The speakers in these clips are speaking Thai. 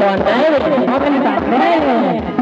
Còn đấy, nó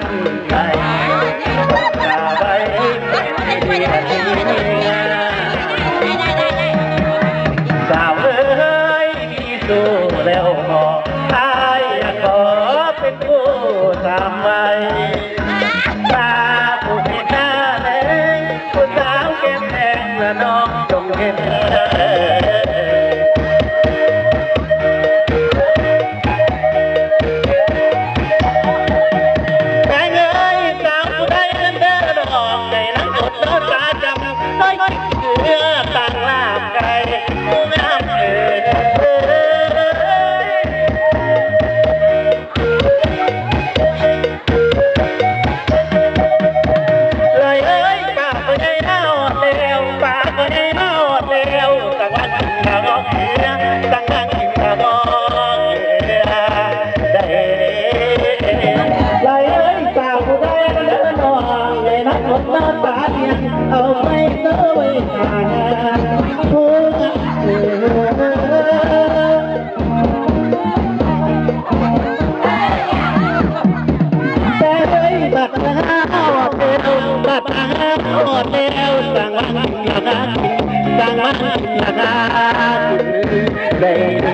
น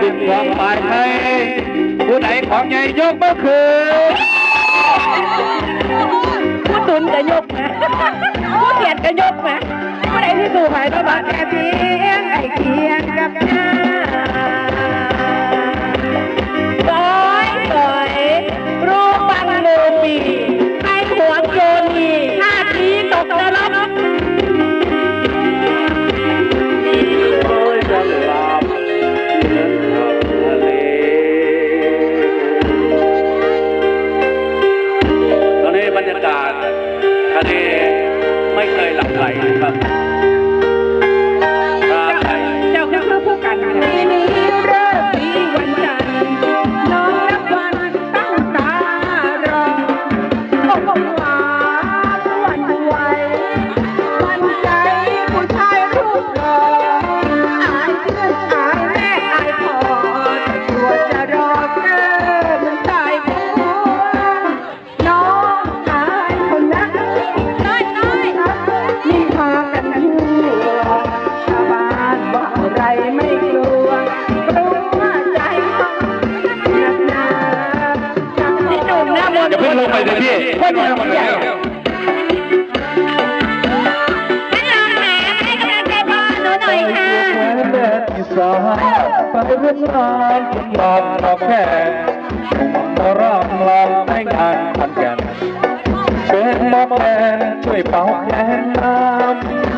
ดินความปลายไทยผู้ใดของใหญ่ยกมือคืนผู้ตุนก็ยกนะผู้เกียดก็ยกนะผู้ใดที่สู่ภายตัวบาดแค่เพียงไอ้เคียงกับหน้าก้ เป็นหมอแมนช่วยเป่าแค้นน้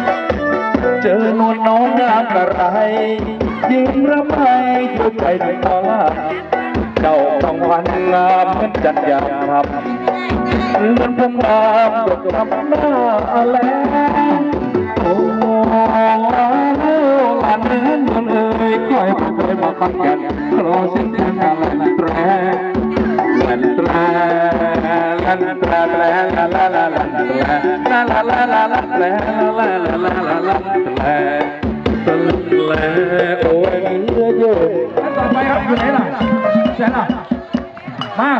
ำเจอนวลน้องงามกระไร ยิ้มรับให้อยู่ใจถึงตลาเจ้าต้องวันงามเหมือนจันยามครับเหมือนพงรามดกรับหน้าแลโอ้ลานนั้นมันเอ่ยคอยเคยมาคันกันรอสิ้นแทนกันลันแตรลันแตรลันแตรแตรลาลาลาลันแรลาลาลาลาลันแรง ต่อไปครับอยู่ไหนล่ะใช่ล่ะมา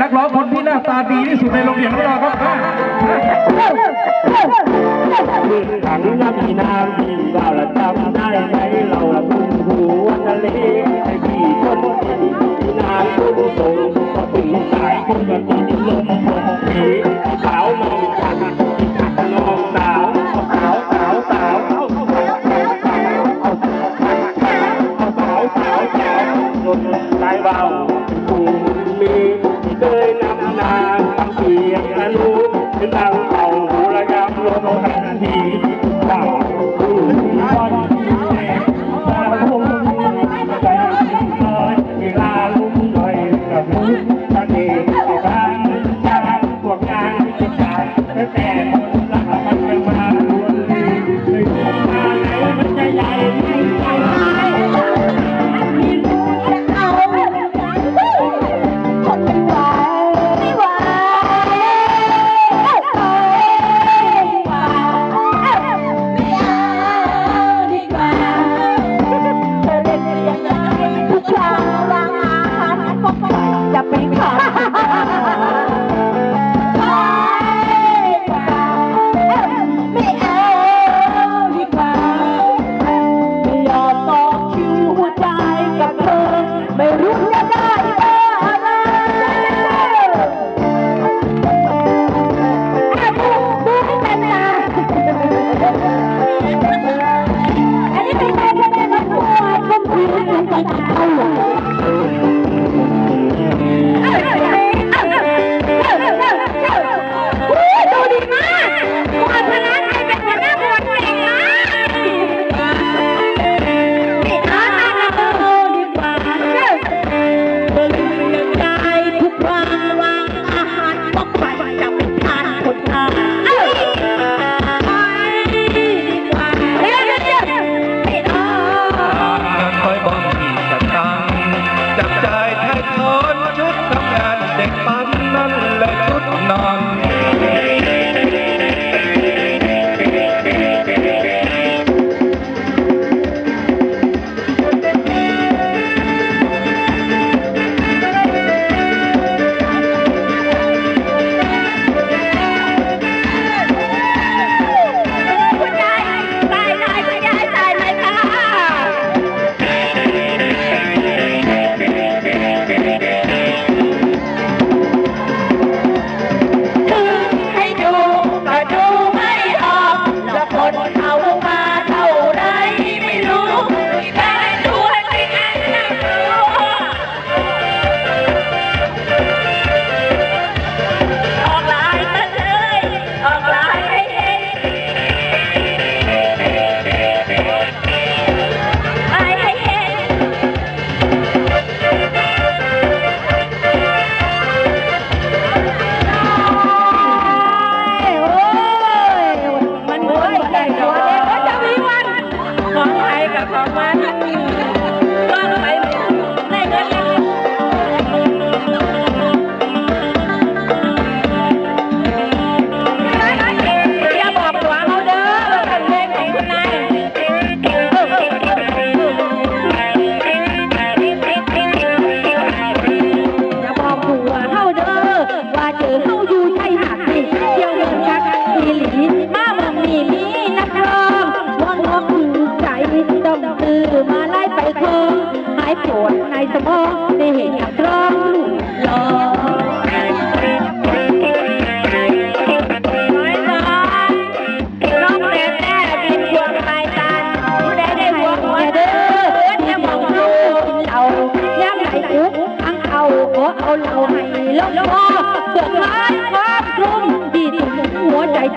นักร้องคนที่หน้าตาดีที่สุดในโรงเรียนของเราครับมาถังน้ำมีน้ำมีเราละจำได้ไหมเราละทุ่งหัวทะเลไอ้พี่คนที่านคุ้นส่งก็ถึงสายคนก็ติดลมของผีสาวมองฉันน้องสาวสาวสาวสาวเอาสาวสาวสาวสาวสาวจนใจเบาคุณมีเคยนำนางเพียงอนุเป็นทางเขาระยำลงทันที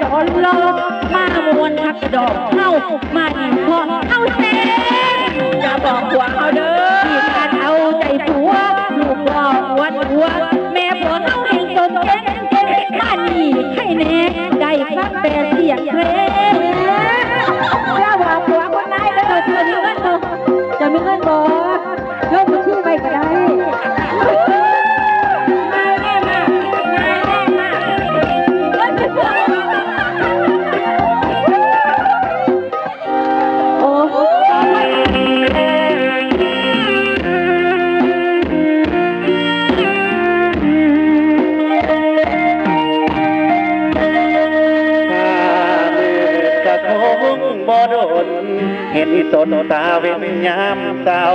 ผลอบมาวนหักดอกเข้ามาอีกพอเข้าเส้นจะบอกหัวเขาเด้อที่การเอาใจผัวลูกหลอกวัดหัว แม่ผัวเขาเองจนเก่งบ้านนี้ให้แน่ได้ฟังแต่เสียงเพลงอย่าบอกหัวคนไหนแล้อเธอมีเงินเธอจะมีเงินบอกยกมือที่ไปก็ได้ สนตาเวียนยามเศร้า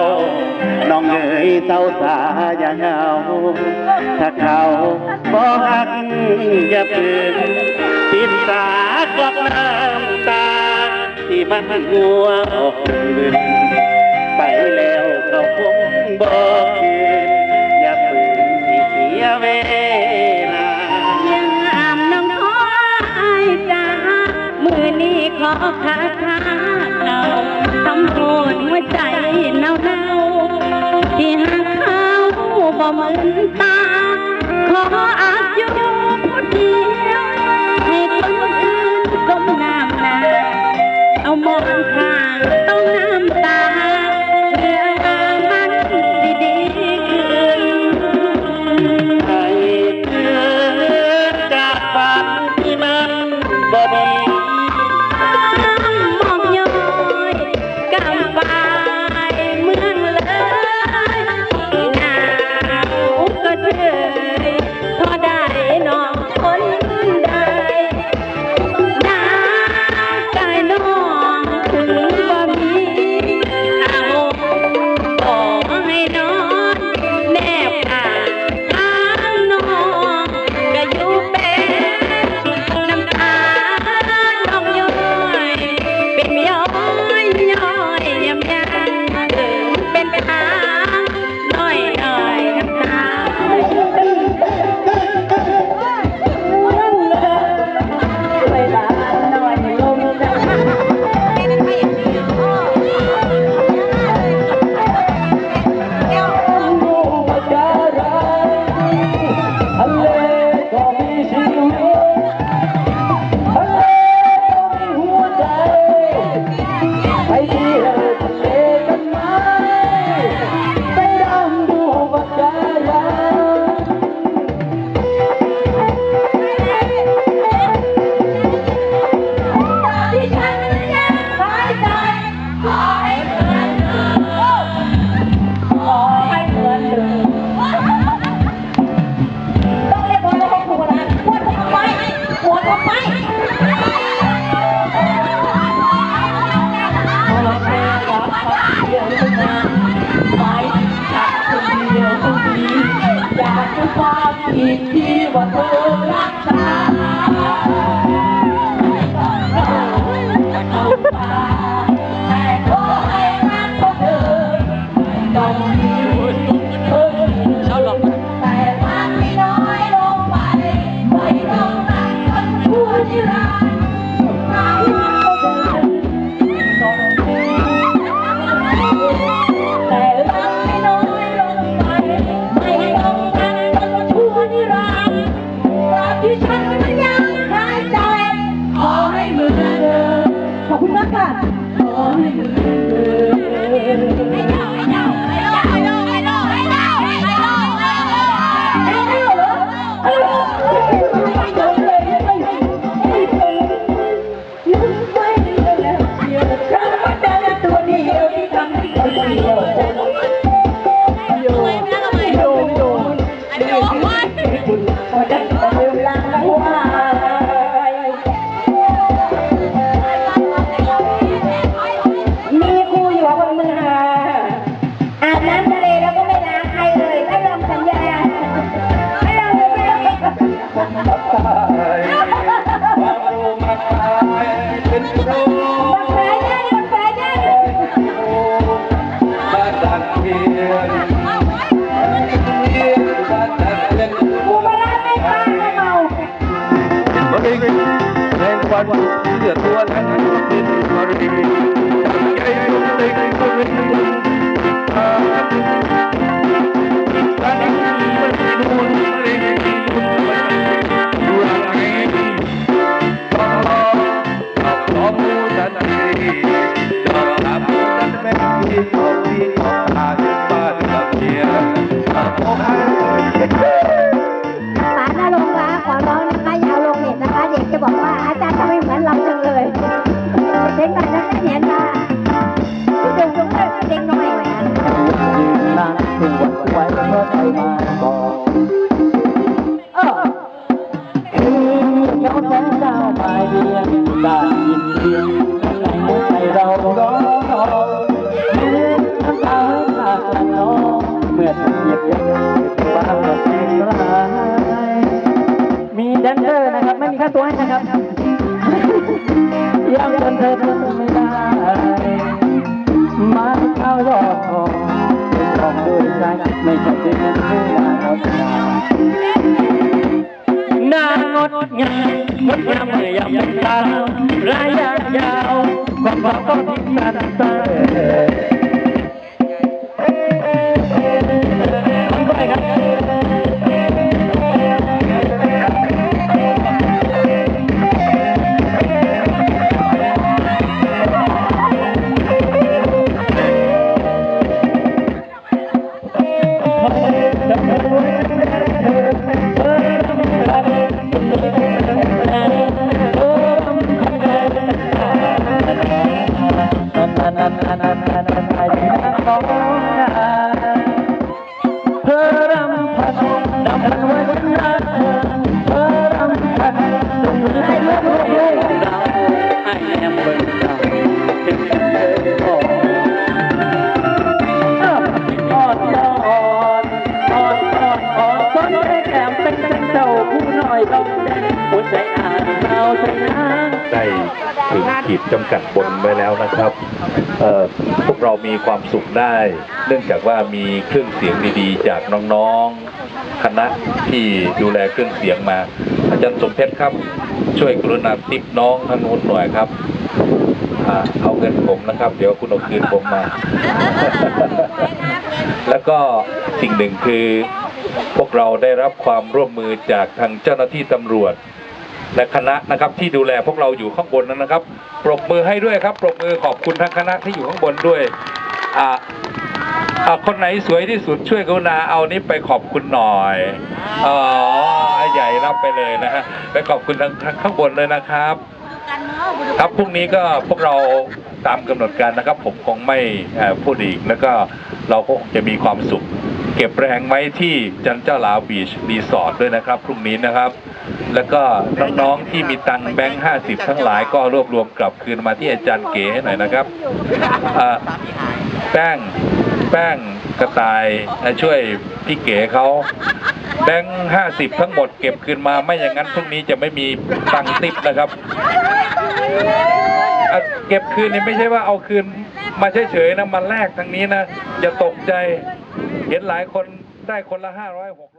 น้องเอ๋ยเศร้าสาอย่าเหงา ถ้าเขาบ่หักอย่าเพิ่งติดตากลับน้ำตา ที่มันหัวออกเืนไปแล้วเขาคงบอกคืนอย่าเพิ่งเสียเวลายังอามน้องน้อยจ้ามือนี้ขอขาด หอนหัวใจเน่าเน่าที่หาเขาบ่เหมือนตา เด็กหน่อยนะเห็นมาเด็กเด็กน้อยนะนานถึงวันไว้เมื่อใจมาก่อนเออเขาแสนเจ้าปลายเบียงได้ยินเสียงในหัวใจเราร้องน้ำตาขาน้องเมื่อถูกเหยียบย่ำบ้างเพลงร้ายมีแดนเซอร์นะครับ ไม่มีค่าตัวให้นะครับ ยังจนเธอทนไม่ได้มาเข้ายอดทองเป็นของด้วยใจไม่ใช่เป็นเงินผู้วาเอาชนะนางงดงามงดงามเมื่อยามเป็นสาวระยะยาวความความก็ทิ้งสันเตอ ได้ถึงขีดจำกัดบนไว้แล้วนะครับเออพวกเรามีความสุขได้ เนื่องจากว่ามีเครื่องเสียงดีๆ จากน้องๆ คณะที่ดูแลเครื่องเสียงมา อาจารย์สมเพชรครับ ช่วยกรุณาติปน้องท่านนู้นหน่อยครับอเอาเงินผมนะครับ เดี๋ยวคุณเอาคืนผมมา แล้วก็สิ่งหนึ่งคือพวกเราได้รับความร่วมมือจากทางเจ้าหน้าที่ตำรวจ และคณะนะครับที่ดูแลพวกเราอยู่ข้างบนนั้นนะครับ ปรบมือให้ด้วยครับ ปรบมือขอบคุณทั้งคณะที่อยู่ข้างบนด้วยอ่าคนไหนสวยที่สุดช่วยกรุณาเอานี้ไปขอบคุณหน่อยอ๋อใหญ่รับไปเลยนะฮะไปขอบคุณทางทางข้างบนเลยนะครับ ครับพรุ่งนี้ก็พวกเราตามกำหนดการนะครับ ผมคงไม่พูดอีกแล้วก็เราก็คงจะมีความสุข เก็บแรงไว้ที่จันเจ้าลาวบีชรีสอร์ทด้วยนะครับ พรุ่งนี้นะครับ แล้วก็น้องๆที่มีตังแบงค์ห้าสิบทั้งหลายก็รวบรวมกลับคืนมาที่อาจารย์เก๋ให้หน่อยนะครับแป้งแป้งกระต่ายช่วยพี่เก๋เขาแบงค์ห้าสิบทั้งหมดเก็บคืนมาไม่อย่างนั้นพรุ่งนี้จะไม่มีตังติปนะครับ เก็บคืนนี่ไม่ใช่ว่าเอาคืนมาเฉยๆนะมาแลกทางนี้นะอย่าตกใจ เห็นหลายคนได้คนละห้าร้อยหก